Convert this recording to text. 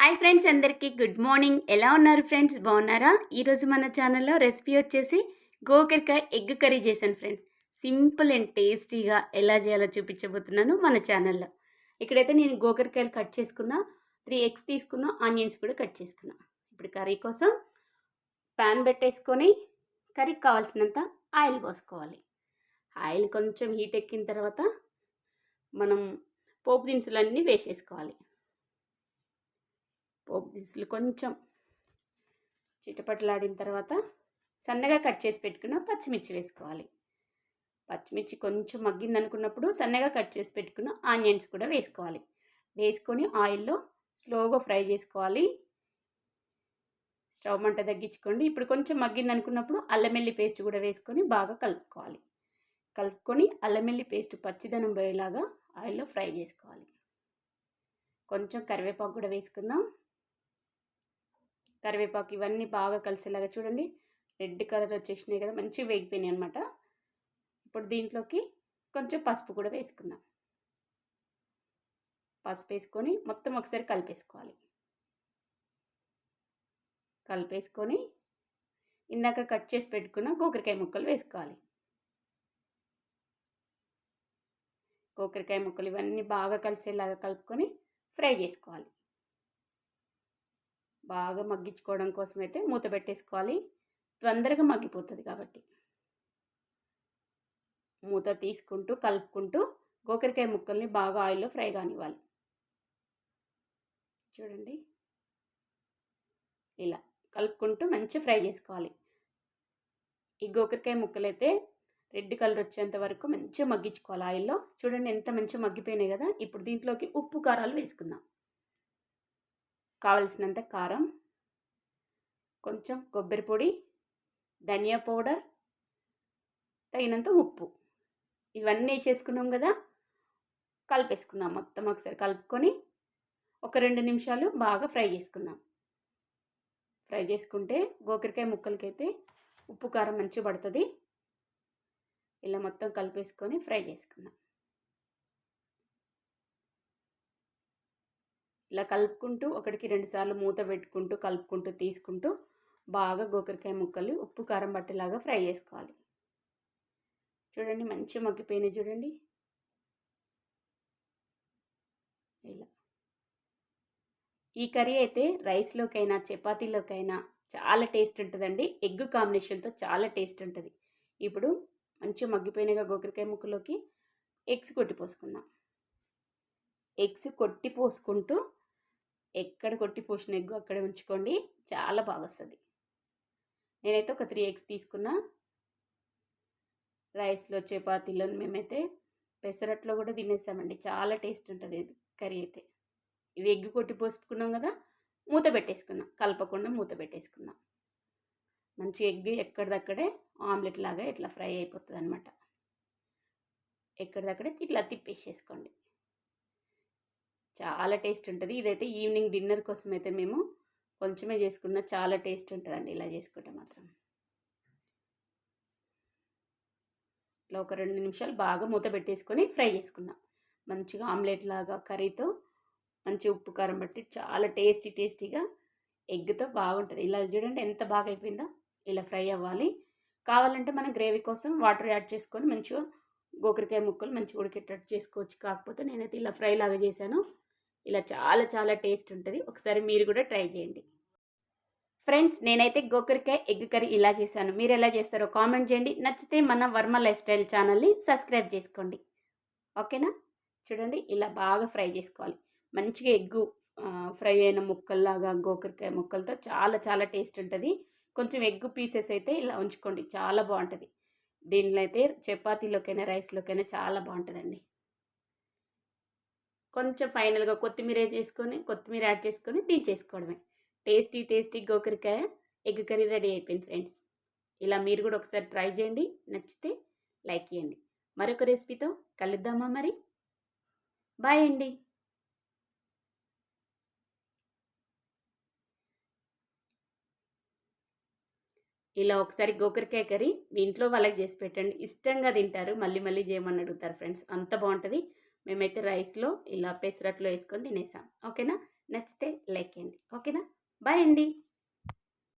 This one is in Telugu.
హాయ్ ఫ్రెండ్స్ అందరికీ గుడ్ మార్నింగ్. ఎలా ఉన్నారు ఫ్రెండ్స్? బాగున్నారా? ఈరోజు మన ఛానల్లో రెసిపీ వచ్చేసి గోకరికాయ ఎగ్ కర్రీ చేశాను ఫ్రెండ్స్. సింపుల్ అండ్ టేస్టీగా ఎలా చేయాలో చూపించబోతున్నాను మన ఛానల్లో. ఇక్కడైతే నేను గోకరికాయలు కట్ చేసుకున్నా త్రీ ఎగ్స్ తీసుకున్నా ఆనియన్స్ కూడా కట్ చేసుకున్నా. ఇప్పుడు కర్రీ కోసం ప్యాన్ పెట్టేసుకొని కర్రీకి కావాల్సినంత ఆయిల్ పోసుకోవాలి. ఆయిల్ కొంచెం హీట్ ఎక్కిన తర్వాత మనం పోపు దినుసులన్నీ వేసేసుకోవాలి. పోపు దినుసులు కొంచెం చిటపటలాడిన తర్వాత సన్నగా కట్ చేసి పెట్టుకున్న పచ్చిమిర్చి వేసుకోవాలి. పచ్చిమిర్చి కొంచెం మగ్గింది అనుకున్నప్పుడు సన్నగా కట్ చేసి పెట్టుకున్న ఆనియన్స్ కూడా వేసుకోవాలి. వేసుకొని ఆయిల్లో స్లోగా ఫ్రై చేసుకోవాలి. స్టవ్ మంట తగ్గించుకోండి. ఇప్పుడు కొంచెం మగ్గింది అనుకున్నప్పుడు పేస్ట్ కూడా వేసుకొని బాగా కలుపుకోవాలి. కలుపుకొని అల్లమెల్లి పేస్ట్ పచ్చిదనం పోయేలాగా ఆయిల్లో ఫ్రై చేసుకోవాలి. కొంచెం కరివేపాకు కూడా వేసుకుందాం. కరివేపాకు ఇవన్నీ బాగా కలిసేలాగా చూడండి. రెడ్ కలర్ వచ్చేసినాయి కదా మంచి వేగిపోయినాయి అనమాట ఇప్పుడు దీంట్లోకి కొంచెం పసుపు కూడా వేసుకుందాం. పసుపు వేసుకొని మొత్తం ఒకసారి కలిపేసుకోవాలి. కలిపేసుకొని ఇందాక కట్ చేసి పెట్టుకున్న గోకరికాయ ముక్కలు వేసుకోవాలి. గోకరికాయ ముక్కలు ఇవన్నీ బాగా కలిసేలాగా కలుపుకొని ఫ్రై చేసుకోవాలి. బాగా మగ్గించుకోవడం కోసం అయితే మూత పెట్టేసుకోవాలి. తొందరగా మగ్గిపోతుంది కాబట్టి. మూత తీసుకుంటూ కలుపుకుంటూ గోకరికాయ ముక్కల్ని బాగా ఆయిల్లో ఫ్రై కానివ్వాలి. చూడండి. ఇలా కలుపుకుంటూ మంచిగా ఫ్రై చేసుకోవాలి. ఈ గోకరికాయ ముక్కలైతే రెడ్ కలర్ వచ్చేంత వరకు మంచిగా మగ్గించుకోవాలి ఆయిల్లో. చూడండి ఎంత మంచిగా మగ్గిపోయినాయి కదా. ఇప్పుడు దీంట్లోకి ఉప్పు కారాలు వేసుకుందాం. కావలసినంత కారం కొంచెం కొబ్బరి పొడి ధనియా పౌడర్ తగినంత ఉప్పు. ఇవన్నీ వేసేసుకున్నాం కదా కలిపేసుకుందాం మొత్తం ఒకసారి కలుపుకొని ఒక రెండు నిమిషాలు బాగా ఫ్రై చేసుకుందాం. ఫ్రై చేసుకుంటే గోకరికాయ ముక్కలకైతే ఉప్పు కారం మంచిగా పడుతుంది. ఇలా మొత్తం కలిపేసుకొని ఫ్రై చేసుకుందాం. ఇలా కలుపుకుంటూ ఒకటికి రెండుసార్లు మూత పెట్టుకుంటూ కలుపుకుంటూ తీసుకుంటూ బాగా గోకరికాయ ముక్కలు ఉప్పు కారం పట్టేలాగా ఫ్రై చేసుకోవాలి. చూడండి మంచిగా మగ్గిపోయినాయి చూడండి. ఇలా. ఈ కర్రీ అయితే రైస్లోకైనా చపాతీలోకైనా చాలా టేస్ట్ ఉంటుందండి. ఎగ్ కాంబినేషన్తో చాలా టేస్ట్ ఉంటుంది. ఇప్పుడు మంచిగా మగ్గిపోయినగా గోకరికాయ ముక్కలోకి ఎగ్స్ కొట్టి పోసుకుందాం. ఎగ్స్ కొట్టి పోసుకుంటూ ఎక్కడ కొట్టి పోసిన ఎగ్ అక్కడే ఉంచుకోండి. చాలా బాగా వస్తుంది నేనైతే ఒక త్రీ ఎగ్స్ తీసుకున్నా. రైస్లో చపాతీలో మేమైతే పెసరట్లో కూడా తినేసామండి. చాలా టేస్ట్ ఉంటుంది కర్రీ అయితే. ఇవి ఎగ్ కొట్టి పోసుకున్నాం కదా మూత పెట్టేసుకున్నాం. కలపకుండా మూత పెట్టేసుకున్నాం. మంచి ఎగ్ ఎక్కడిదక్కడే ఆమ్లెట్ లాగా ఇట్లా ఫ్రై అయిపోతుంది అనమాట ఎక్కడిదక్కడే ఇట్లా తిప్పేసేసుకోండి. చాలా టేస్ట్ ఉంటుంది. ఇదైతే ఈవినింగ్ డిన్నర్ కోసం అయితే మేము కొంచెమే చేసుకున్న చాలా టేస్ట్ ఉంటుందండి ఇలా చేసుకుంటే మాత్రం. ఇట్లా ఒక రెండు నిమిషాలు బాగా మూత పెట్టేసుకొని ఫ్రై చేసుకున్నాం. మంచిగా ఆమ్లెట్ లాగా కర్రీతో మంచి ఉప్పు కారం బట్టి చాలా టేస్టీ టేస్టీగా ఎగ్తో బాగుంటుంది. ఇలా చూడండి ఎంత బాగా అయిపోయిందో ఇలా ఫ్రై అవ్వాలి. కావాలంటే మనం గ్రేవీ కోసం వాటర్ యాడ్ చేసుకొని మంచిగా గోకరికాయ ముక్కలు మంచిగా ఉడికేటట్టు చేసుకోవచ్చు. కాకపోతే నేనైతే ఇలా ఫ్రై లాగా చేశాను. ఇలా చాలా చాలా టేస్ట్ ఉంటుంది. ఒకసారి మీరు కూడా ట్రై చేయండి. ఫ్రెండ్స్ నేనైతే గోకరికాయ ఎగ్ కర్రీ ఇలా చేశాను. మీరు ఎలా చేస్తారో కామెంట్ చేయండి. నచ్చితే మన వర్మ లైఫ్ స్టైల్ ఛానల్ని సబ్స్క్రైబ్ చేసుకోండి. ఓకేనా? చూడండి ఇలా బాగా ఫ్రై చేసుకోవాలి. మంచిగా ఎగ్గు ఫ్రై అయిన ముక్కల్లాగా గోకరికాయ ముక్కలతో చాలా చాలా టేస్ట్ ఉంటుంది. కొంచెం ఎగ్గు పీసెస్ అయితే ఇలా ఉంచుకోండి. చాలా బాగుంటుంది. దీనిలో అయితే చపాతీలోకైనా రైస్లోకైనా చాలా బాగుంటుందండి. కొంచెం ఫైనల్గా కొత్తిమీర చేసుకొని కొత్తిమీర యాడ్ చేసుకొని దించేసుకోవడమే. టేస్టీ టేస్టీ గోకరికాయ ఎగ్ కర్రీ రెడీ అయిపోయింది ఫ్రెండ్స్. ఇలా మీరు కూడా ఒకసారి ట్రై చేయండి. నచ్చితే లైక్ చేయండి. మరొక రెసిపీతో కలుద్దామా మరి? బాయ్ అండి. ఇలా ఒకసారి గోకరికాయ కర్రీ మీ ఇంట్లో వాళ్ళకి చేసి పెట్టండి. ఇష్టంగా తింటారు. మళ్ళీ మళ్ళీ చేయమని అడుగుతారు ఫ్రెండ్స్. అంత బాగుంటుంది. మేమైతే రైస్లో ఇలా పెసరట్లో వేసుకొని తినేసాం. ఓకేనా? నచ్చితే లైక్ చేయండి. ఓకేనా? బాయ్ అండి.